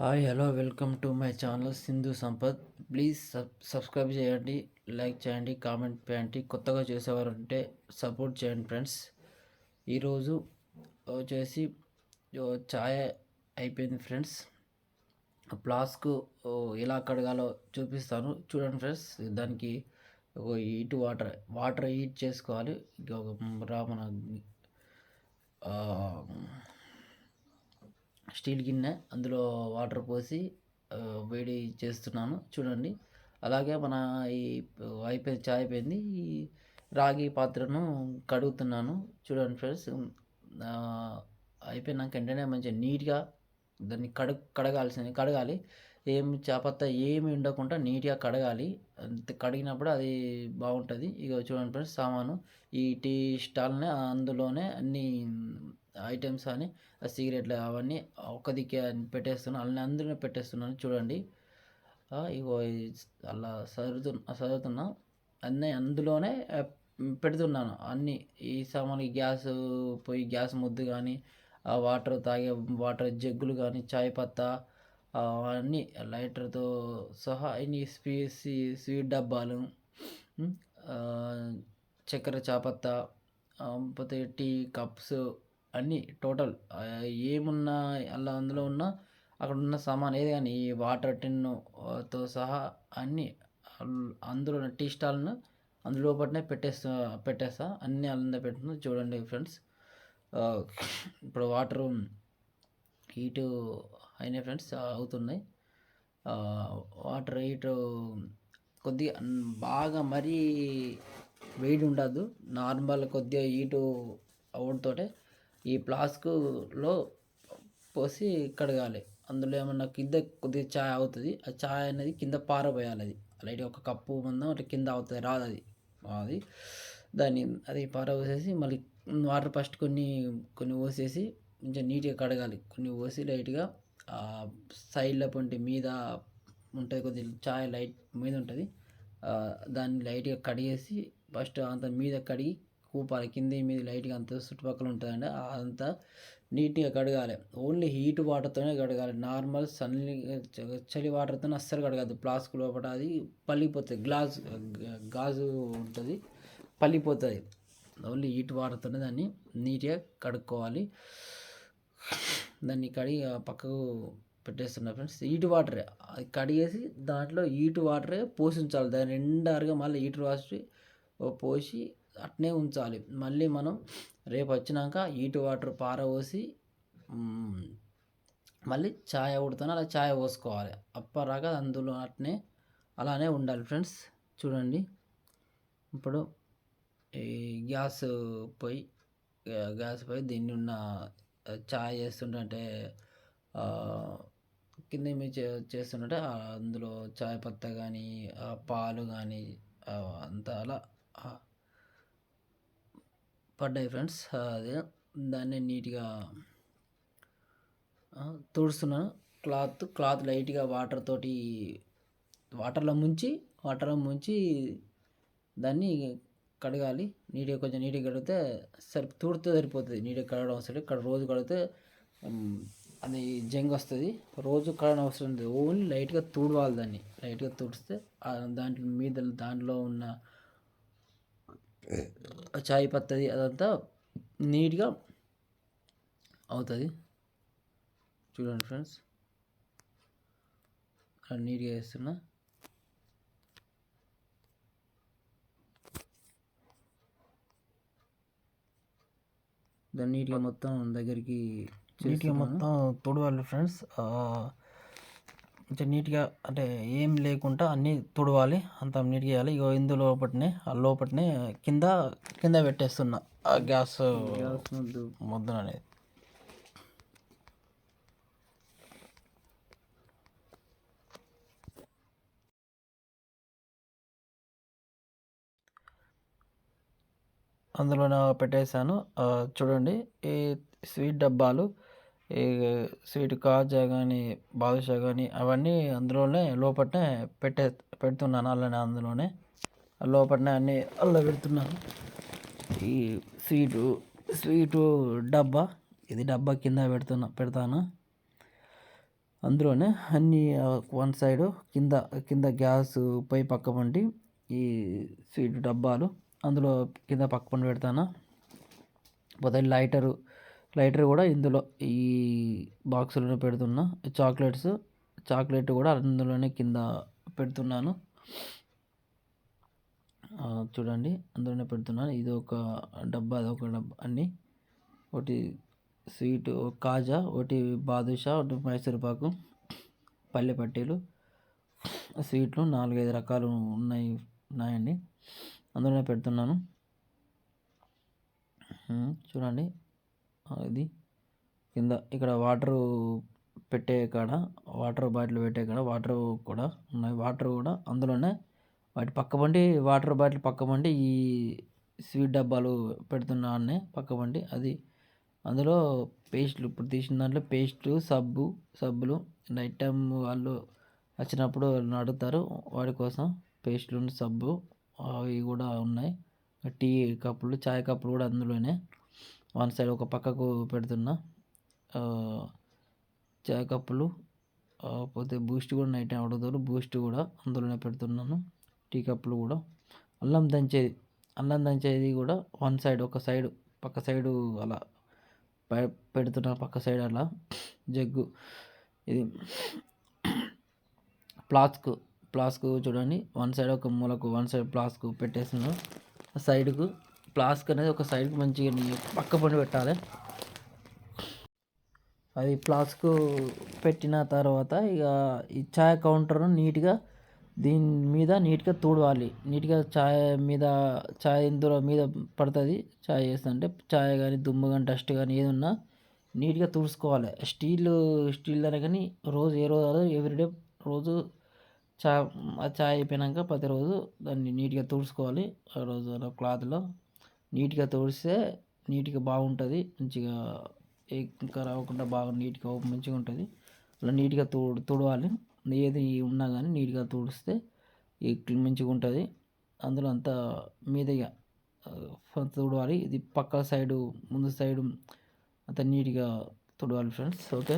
Hi hello welcome to my channel Sindhu Sampath. Please sub subscribe చేయండి like చేయండి comment చేయండి. కొత్తగా చేసేవారు ఉంటే సపోర్ట్ చేయండి ఫ్రెండ్స్. ఈరోజు వచ్చేసి ఛాయ్ అయిపోయింది ఫ్రెండ్స్. ఫ్లాస్క్ ఎలా కడగాలో చూపిస్తాను. చూడండి ఫ్రెండ్స్ దానికి ఒక హీట్ వాటర్ వాటర్ హీట్ చేసుకోవాలి. ఒక మన స్టీల్ గిన్నె అందులో వాటర్ పోసి వేడి చేస్తున్నాను. చూడండి. అలాగే మన ఈ అయిపోయింది చాయ్ అయిపోయింది. ఈ రాగి పాత్రను కడుగుతున్నాను. చూడండి ఫ్రెండ్స్. అయిపోయినాక వెంటనే మంచిగా నీట్గా దాన్ని కడు కడగాల్సింది. కడగాలి. ఏం చేపత్త ఏమి ఉండకుండా నీట్గా కడగాలి. అంత కడిగినప్పుడు అది బాగుంటుంది. ఇక చూడండి ఫ్రెండ్స్ సామాను. ఈ టీ స్టాల్నే అందులోనే అన్నీ ఐటమ్స్ అని సిగరెట్లు అవన్నీ ఒక దిక్కే పెట్టేస్తున్నాను అన్నీ అందులోనే పెట్టేస్తున్నాను. చూడండి. ఇగో అలా సదురుతు సర్దుతున్నా అన్నీ అందులోనే పెడుతున్నాను. అన్నీ ఈ సామాన్కి గ్యాస్ పోయి గ్యాస్ ముద్దు కానీ ఆ వాటర్ తాగే వాటర్ జగ్గులు కానీ చాయ్ పత్తా ఆ, అన్నీ లైటర్తో సహా అన్ని స్వీ స్వీట్ డబ్బాలు చక్కెర చాపత్త పోతే టీ కప్స్ అన్నీ టోటల్. ఏమున్నా అలా అందులో ఉన్న అక్కడ ఉన్న సామాన్ ఏది కానీ ఈ వాటర్ టిన్నుతో సహా అన్నీ అందులో ఉన్న టీ స్టాల్ను అందులో పట్టినే పెట్టేస్తా పెట్టేస్తా. అన్నీ అందులో పెట్టుకుని చూడండి ఫ్రెండ్స్. ఇప్పుడు వాటర్ హీటు అయినాయి ఫ్రెండ్స్ అవుతున్నాయి. వాటర్ హీటు కొద్దిగా బాగా మరీ వేడి ఉండదు నార్మల్ కొద్దిగా హీటు అవడంతోటే ఈ ఫ్లాస్క్లో పోసి కడగాలి. అందులో ఏమన్నా కింద కొద్దిగా చాయ్ అవుతుంది. ఆ చాయ్ అనేది కింద పారబోయాలి అది. లైట్ ఒక కప్పు మందం అట్లా కింద అవుతుంది. రాదు అది. అది. దాన్ని అది పారబోసేసి మళ్ళీ వాటర్ ఫస్ట్ కొన్ని కొన్ని పోసేసి కొంచెం నీట్గా కడగాలి. కొన్ని పోసి లైట్గా సైడ్లో పొంటి మీద ఉంటుంది కొద్దిగా చాయ్ లైట్ మీద ఉంటుంది. దాన్ని లైట్గా కడిగేసి ఫస్ట్ అంత మీద కడిగి కూపాలి కింద మీద లైట్గా అంత చుట్టుపక్కల ఉంటుందండి. అదంతా నీట్గా కడగాలి. ఓన్లీ హీట్ వాటర్తోనే కడగాలి. నార్మల్ సన్ చలి వాటర్తో అస్సలు కడగదు ప్లాస్క్ లోపల అది పల్లిపోతుంది. గ్లాస్ గాజు ఉంటుంది. పల్లిపోతుంది. ఓన్లీ హీట్ వాటర్తోనే దాన్ని నీట్గా కడుక్కోవాలి. దాన్ని కడిగి పక్కకు పెట్టేస్తున్నా ఫ్రెండ్స్. హీట్ వాటరే. అది కడిగేసి దాంట్లో హీట్ వాటరే పోషించాలి. దాని నిండారుగా మళ్ళీ హీట్ వాటర్ పోసి అట్నే ఉంచాలి. మళ్ళీ మనం రేపు వచ్చినాక హీట్ వాటర్ పారబోసి మళ్ళీ ఛాయ్ ఉడతాను అలా ఛాయ్ పోసుకోవాలి. అప్పరాగా అందులో అట్నే అలానే ఉండాలి ఫ్రెండ్స్. చూడండి. ఇప్పుడు ఈ గ్యాస్ పొయ్యి గ్యాస్ పొయ్యి దీన్ని ఉన్న చాయ్ చేస్తుంటే కింద మీద చేస్తుంటే అందులో చాయ్ పత్తా కానీ పాలు కానీ అంతా అలా పడ్డాయి ఫ్రెండ్స్. అదే దాన్ని నీట్గా తుడుస్తున్నాను క్లాత్ క్లాత్ లైట్గా వాటర్ తోటి వాటర్లో ముంచి వాటర్లో ముంచి దాన్ని కడగాలి. నీట్గా కొంచెం నీట్గా కడిగితే సరి తుడితే సరిపోతుంది. నీట్గా కడగడం అవసరం ఇక్కడ రోజు కడిగితే అది జంగ్ వస్తుంది. రోజు కడగడం అవసరం లేదు. ఓన్లీ లైట్గా తుడవాలి దాన్ని. లైట్గా తుడిస్తే దాంట్లో మీద దాంట్లో ఉన్న చాయ్ పత్తది అదంతా నీట్గా అవుతుంది. చూడండి ఫ్రెండ్స్. అలా నీట్గా వేస్తున్నా దాన్ని నీట్గా మొత్తం దగ్గరికి నీట్గా. మొత్తం తుడవాలి ఫ్రెండ్స్. కొంచెం నీట్గా అంటే ఏం లేకుండా అన్నీ తుడవాలి. అంత నీట్గా వేయాలి ఇగో ఇందు లోపటినే ఆ లోపటినే కింద కింద పెట్టేస్తున్నా. ఆ గ్యాస్ గ్యాస్ అనేది. అందులో పెట్టేశాను. చూడండి ఈ స్వీట్ డబ్బాలు ఈ స్వీట్ కాజా కానీ బాదుషా కానీ అవన్నీ అందులోనే లోపలనే పెట్టే పెడుతున్నాను అలానే అందులోనే. లోపలనే అన్నీ అల్ల పెడుతున్నాను. ఈ స్వీటు స్వీటు డబ్బా ఇది డబ్బా కింద పెడుతున్నా పెడతాను. అందులోనే అన్నీ వన్ సైడ్ కింద కింద గ్యాస్ పై పక్క పండి ఈ స్వీట్ డబ్బాలు అందులో కింద పక్క పండి పెడతాను. పోతే లైటరు లైటర్ కూడా ఇందులో ఈ బాక్సులోనే పెడుతున్నా. చాక్లెట్స్ చాక్లెట్ కూడా అందులోనే కింద పెడుతున్నాను. చూడండి అందులోనే పెడుతున్నాను. ఇది ఒక డబ్బా అది ఒక డబ్బా అన్ని. ఒకటి స్వీట్ కాజా ఒకటి బాదుషా ఒకటి మైసూర్పాకు పల్లె పట్టీలు స్వీట్లు నాలుగైదు రకాలు ఉన్నాయి ఉన్నాయండి. అందులోనే పెడుతున్నాను. చూడండి. ఇది. కింద ఇక్కడ వాటరు పెట్టే కాడ వాటర్ బాటిల్ పెట్టే కాడ వాటర్ కూడా ఉన్నాయి. వాటర్ కూడా అందులోనే వాటి పక్కబండి వాటర్ బాటిల్ పక్కబండి ఈ స్వీట్ డబ్బాలు పెడుతున్నానే పక్కబండి అది అందులో పేస్ట్లు ఇప్పుడు తీసిన దాంట్లో పేస్టు సబ్బు సబ్బులు నైట్ టైం వాళ్ళు వచ్చినప్పుడు వాళ్ళని అడుగుతారు వాడి కోసం పేస్ట్లు సబ్బు అవి కూడా ఉన్నాయి. టీ కప్పులు చాయ్ కప్పులు కూడా అందులోనే. వన్ సైడ్ ఒక పక్కకు పెడుతున్నా. చాయ్ కప్పులు పోతే బూస్ట్ కూడా నైట్ టైం అడుగుతారు బూస్ట్ కూడా అందులోనే పెడుతున్నాను. టీ కప్పులు కూడా. అల్లం దంచేది అల్లం దంచేది కూడా వన్ సైడ్ ఒక సైడ్ పక్క సైడు అలా పెడుతున్న పక్క సైడ్ అలా జగ్గు. ఇది ప్లాస్క్ ప్లాస్క్ చూడండి. వన్ సైడ్ ఒక మూలకు వన్ సైడ్ ప్లాస్క్ పెట్టేస్తున్నాను సైడ్కు ఫ్లాస్క్ అనేది ఒక సైడ్కి మంచిగా నీ- పక్క పండి పెట్టాలి. అది ఫ్లాస్క్ పెట్టిన తర్వాత ఇక ఈ ఛాయ్ కౌంటర్ను నీట్గా దీని మీద నీట్గా తుడవాలి. నీట్గా ఛాయ్ మీద ఛాయ్ ఇందులో మీద పడుతుంది. ఛాయ్ చేస్తుంటే ఛాయ్ కానీ దుమ్ము కానీ డస్ట్ కానీ ఏది ఉన్నా నీట్గా తుడుచుకోవాలి. స్టీల్ స్టీల్ దాని కానీ రోజు ఏ రోజు ఎవ్రీడే రోజు చా ఆ చాయ్ అయిపోయినాక ప్రతిరోజు దాన్ని నీట్గా తుడుచుకోవాలి. ఆ రోజు క్లాత్లో నీట్గా తుడిస్తే నీట్గా బాగుంటుంది. మంచిగా ఇంకా రాకుండా బాగా నీట్గా మంచిగా ఉంటుంది. అలా నీట్గా తుడు తుడవాలి. ఏది ఉన్నా కానీ నీట్గా తుడిస్తే ఈ మంచిగా ఉంటుంది. అందులో అంతా మీదగా తుడవాలి. ఇది పక్క సైడు ముందు సైడు అంతా నీట్గా తుడవాలి ఫ్రెండ్స్. ఓకే?